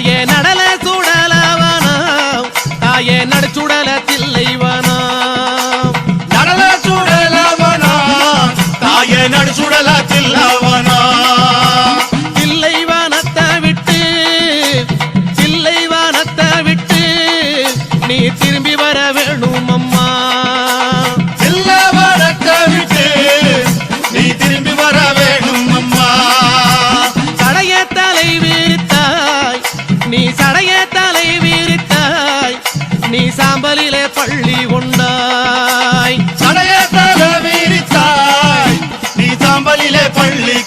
தாயே நடல சுடலவனம். தாயே நடுச்சுடல தில்லைவனம் நடல சுடலவனா தாய நடு சுடல தில்லவனா தில்லைவனத்தை விட்டு தில்லைவனத்தை விட்டு நீ திரும்பி வர வேணும் அம்மா தில்லவனத்தை விட்டு நீ திரும்பி வர வேணும் அம்மா சடைய தலை சாம்பலிலே பள்ளி உண்டாய் சடையத்தல மீறித்தாய். நீ சாம்பலிலே பள்ளி